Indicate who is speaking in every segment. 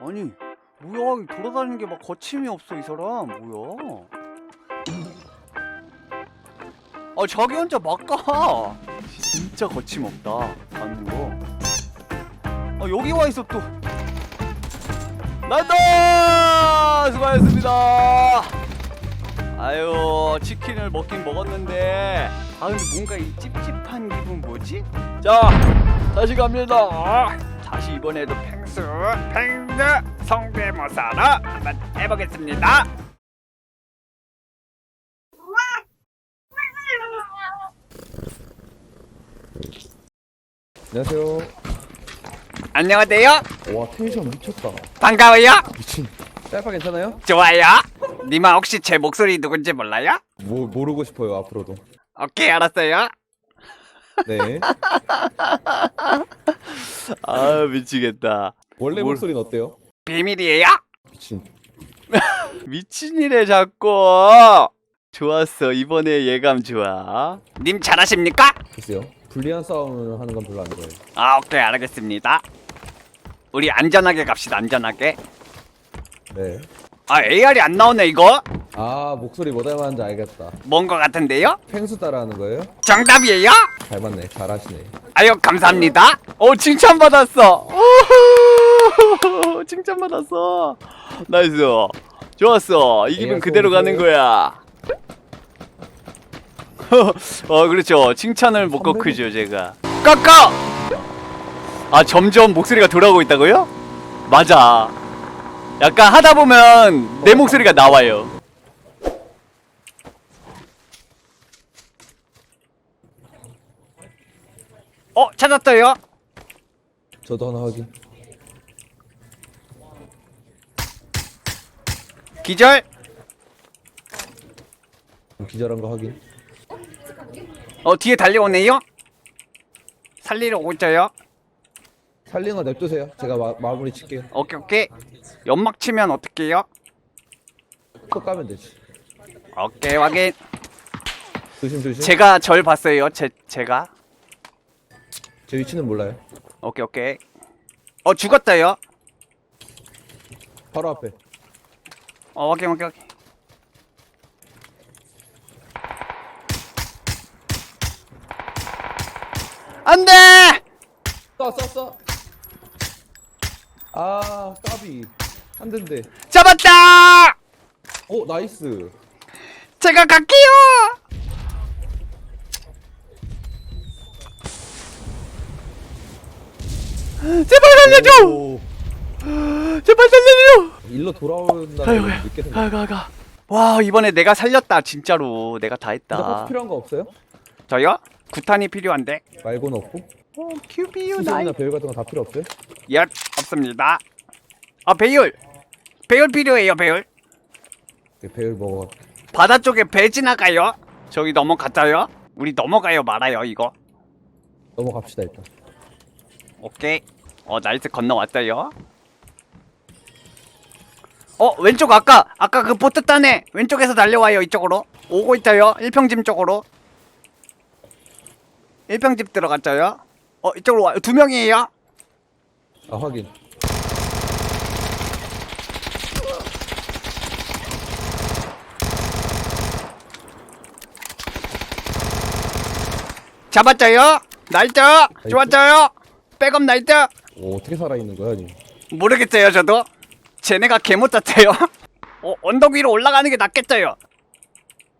Speaker 1: 아니 뭐야? 돌아다니는 게 막 거침이 없어 이 사람. 뭐야? 아 자기 혼자 막가. 진짜 거침없다. 가는 거아 여기 와 있어 또. 난다! 수고하셨습니다. 아유 치킨을 먹긴 먹었는데. 아 근데 뭔가 이 찝찝한 기분 뭐지? 자 다시 갑니다. 다시 이번에도 펭수 펭수 성대모사로 한번 해보겠습니다
Speaker 2: 안녕하세요.
Speaker 1: 안녕하세요
Speaker 2: 와 텐션 미쳤다.
Speaker 1: 반가워요
Speaker 2: 미친. 짤파 괜찮아요?
Speaker 1: 좋아요 니마 혹시 제 목소리 누군지 몰라요?
Speaker 2: 뭐 모르고 싶어요 앞으로도.
Speaker 1: 오케이 알았어요
Speaker 2: 네.
Speaker 1: 아 미치겠다
Speaker 2: 원래
Speaker 1: 뭘-
Speaker 2: 목소리는 어때요?
Speaker 1: 비밀이에요?
Speaker 2: 미친.
Speaker 1: 미친이래 자꾸 좋았어 이번에 예감 좋아 님 잘하십니까?
Speaker 2: 글쎄요. 불리한 싸움을 하는 건 별로 안 좋아해요.
Speaker 1: 아 오케이 알겠습니다 우리 안전하게 갑시다 안전하게
Speaker 2: 네.
Speaker 1: 아 AR이 안 나오네 이거?
Speaker 2: 아 목소리 뭐 닮았는지 알겠다.
Speaker 1: 뭔 거 같은데요?
Speaker 2: 펭수 따라하는 거예요?
Speaker 1: 정답이에요?
Speaker 2: 잘 맞네. 잘하시네.
Speaker 1: 아유 감사합니다 오 칭찬받았어. 칭찬받았어. 나이스. 좋았어. 이기면
Speaker 2: AR
Speaker 1: 그대로 가는 거야. 어 그렇죠. 칭찬을 못. 꺾으죠 제가. 꺾어 아 점점 목소리가 돌아오고 있다고요? 맞아. 약간 하다 보면 내 목소리가 나와요. 어 찾았어요
Speaker 2: 저도 하나 확인.
Speaker 1: 기절
Speaker 2: 기절한 거 확인.
Speaker 1: 어 뒤에 달려오네요 살리러 오고 있어요
Speaker 2: 살리는 거 냅두세요. 제가 마, 마무리 칠게요.
Speaker 1: 오케이 오케이 연막 치면 어떡해요
Speaker 2: 또 까면 되지.
Speaker 1: 오케이 확인
Speaker 2: 조심 조심. 제,
Speaker 1: 제가 절 봤어요 제 제가
Speaker 2: 제 위치는 몰라요.
Speaker 1: 오케이 오케이 어 죽었어요
Speaker 2: 바로 앞에.
Speaker 1: 어 확인 확인 확인 안돼
Speaker 2: 쏴 쏴 쏴. 아 까비. 한 대인데.
Speaker 1: 잡았다
Speaker 2: 오 나이스.
Speaker 1: 제가 갈게요 제발 살려줘
Speaker 2: 오.
Speaker 1: 제발 살려줘
Speaker 2: 일로 돌아온다는 걸 늦게 생각.
Speaker 1: 가가 가 와 이번에 내가 살렸다 진짜로 내가 다 했다
Speaker 2: 필요한 거 없어요?
Speaker 1: 저요? 구탄이 필요한데
Speaker 2: 말고는 없고?
Speaker 1: 어 큐비유 나이
Speaker 2: 수술이나 배열 같은 거 다 필요 없어요?
Speaker 1: 예 없습니다 아 배율 배율 필요해요 배율
Speaker 2: 네, 배열 먹어.
Speaker 1: 바다 쪽에 배 지나가요 저기 넘어갔어요 우리 넘어가요 말아요 이거
Speaker 2: 넘어갑시다 일단.
Speaker 1: 오케이 어 나이스 건너왔어요. 어 왼쪽 아까 아까 그 보트 따네 왼쪽에서 달려와요 이쪽으로. 오고 있어요 1평집 쪽으로. 1평집 들어갔어요. 어 이쪽으로 와요. 두 명이에요.
Speaker 2: 아 확인.
Speaker 1: 잡았어요. 나이스. 좋았어요. 백업 나이스
Speaker 2: 오 어떻게 살아 있는 거야 니?
Speaker 1: 모르겠어요 저도. 쟤네가 개못 잤어요. 어 언덕 위로 올라가는 게 낫겠어요.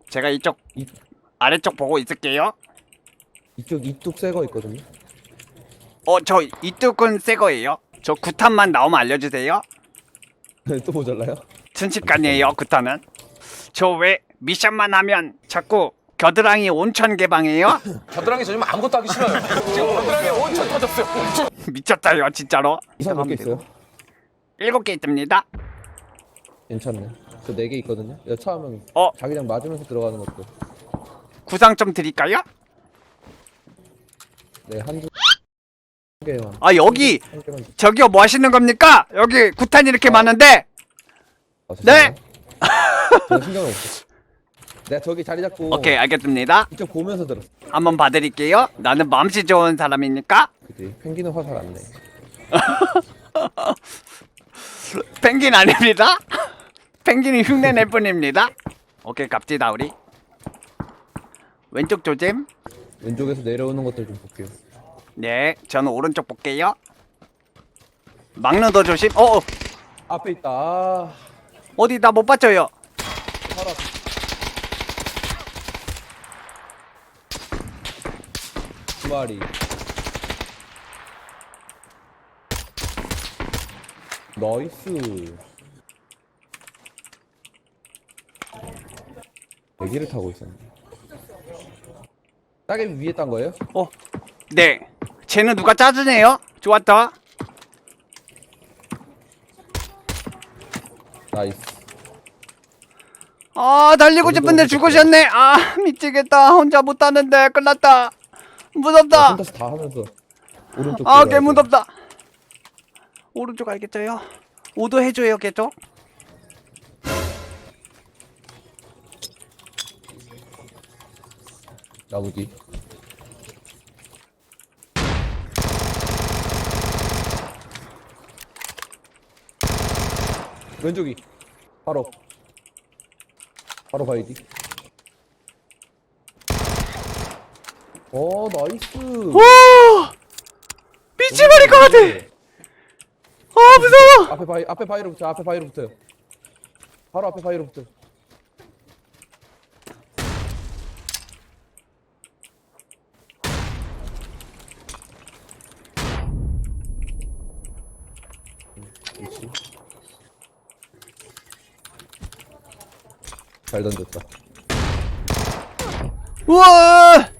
Speaker 1: 제가 이쪽
Speaker 2: 이
Speaker 1: 아래쪽 보고 있을게요.
Speaker 2: 이쪽 이뚝 새거 있거든요.
Speaker 1: 어 저 이쪽은 새 거예요. 저 구탄만 나오면 알려주세요.
Speaker 2: 또 모자라요?
Speaker 1: 순식간이에요 구탄은. 저 왜 미션만 하면 자꾸 겨드랑이 온천 개방해요?
Speaker 3: 겨드랑이 저 지금 아무것도 하기 싫어요. 지금 겨드랑이 온천 터졌어요.
Speaker 1: 미쳤다요 진짜로
Speaker 2: 이상 몇개 있어요?
Speaker 1: 일곱 개 있습니다
Speaker 2: 괜찮네. 저 네 개 있거든요. 여차 하면
Speaker 1: 어?
Speaker 2: 자기장 맞으면서 들어가는 것도.
Speaker 1: 구상 좀 드릴까요?
Speaker 2: 네한 개만.
Speaker 1: 아 여기
Speaker 2: 한 개만.
Speaker 1: 저기요 뭐 하시는 겁니까? 여기 구탄 이렇게 많은데
Speaker 2: 아,
Speaker 1: 네!
Speaker 2: 저 신경 없어. 내가 저기 자리 잡고.
Speaker 1: 오케이 알겠습니다
Speaker 2: 이쪽 보면서 들었어.
Speaker 1: 한번 봐드릴게요 나는 마음씨 좋은 사람이니까
Speaker 2: 그지. 펭귄은 화살 안 내.
Speaker 1: 펭귄 아닙니다. 펭귄이 흉내 낼 뿐입니다. 오케이 갑시다 우리. 왼쪽 조짐.
Speaker 2: 왼쪽에서 내려오는 것들 좀 볼게요.
Speaker 1: 네, 저는 오른쪽 볼게요. 막는 더 조심. 어, 어
Speaker 2: 앞에 있다. 아,
Speaker 1: 어디다 못 봤죠요.
Speaker 2: 바로 앞에. 두 마리. 나이스. 대기를 타고 있었네. 따개비 위에 딴 거예요?
Speaker 1: 어, 네. 쟤는 누가 짜주네요. 좋았다.
Speaker 2: 나이스.
Speaker 1: 아, 달리고 싶은데 죽으셨네. 아, 미치겠다. 혼자 못 타는데 끝났다.
Speaker 2: 나
Speaker 1: 무섭다.
Speaker 2: 혼자서 다 하면서 오른쪽.
Speaker 1: 아, 개
Speaker 2: 돼.
Speaker 1: 무섭다. 오른쪽 알겠죠요? 오도 해줘요, 계속.
Speaker 2: 나무 뒤. 왼쪽이 바로 바로 바이디. 어 나이스.
Speaker 1: 와! 미쳐버릴 것 같아. 아, 무서워.
Speaker 2: 앞에 바이 앞에 바이로 붙어 앞에 바이로 붙어요. 바로 앞에 바이로 붙어. 잘 던졌다.
Speaker 1: 우와!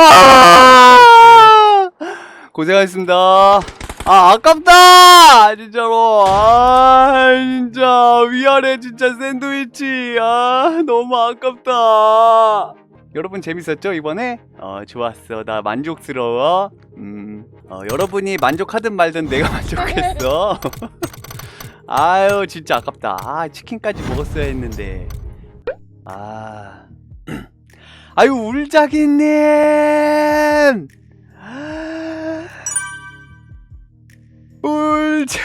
Speaker 1: 아! 고생하셨습니다. 아, 아깝다! 진짜로. 아, 진짜. 위아래 진짜 샌드위치. 아, 너무 아깝다. 여러분 재밌었죠, 이번에? 어, 좋았어. 나 만족스러워. 음, 어, 여러분이 만족하든 말든 내가 만족했어. 아유, 진짜 아깝다. 아, 치킨까지 먹었어야 했는데. 아. 아유, 울작이님! 울작이님!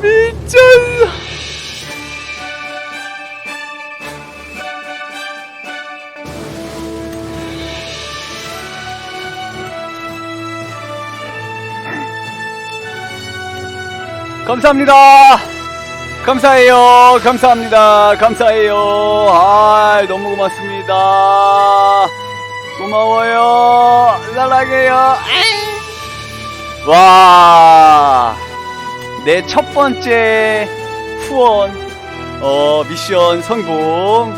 Speaker 1: 미쳤어! 감사합니다. 감사해요. 감사합니다. 감사해요. 아, 너무 고맙습니다. 고마워요. 사랑해요. 와, 내 첫 번째 후원, 어, 미션 성공.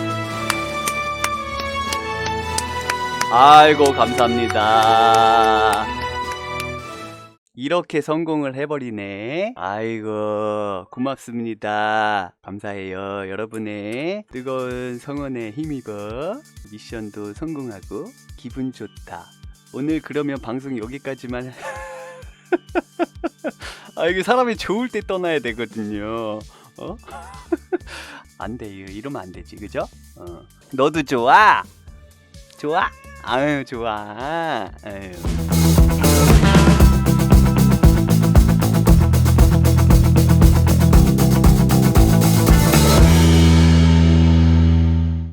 Speaker 1: 아이고, 감사합니다. 이렇게 성공을 해버리네. 아이고, 고맙습니다. 감사해요. 여러분의 뜨거운 성원에 힘입어 미션도 성공하고 기분 좋다. 오늘 그러면 방송 여기까지만. 아, 이게 사람이 좋을 때 떠나야 되거든요. 어? 안 돼요. 이러면 안 되지. 그죠? 어. 너도 좋아? 좋아? 아유, 좋아. 아유.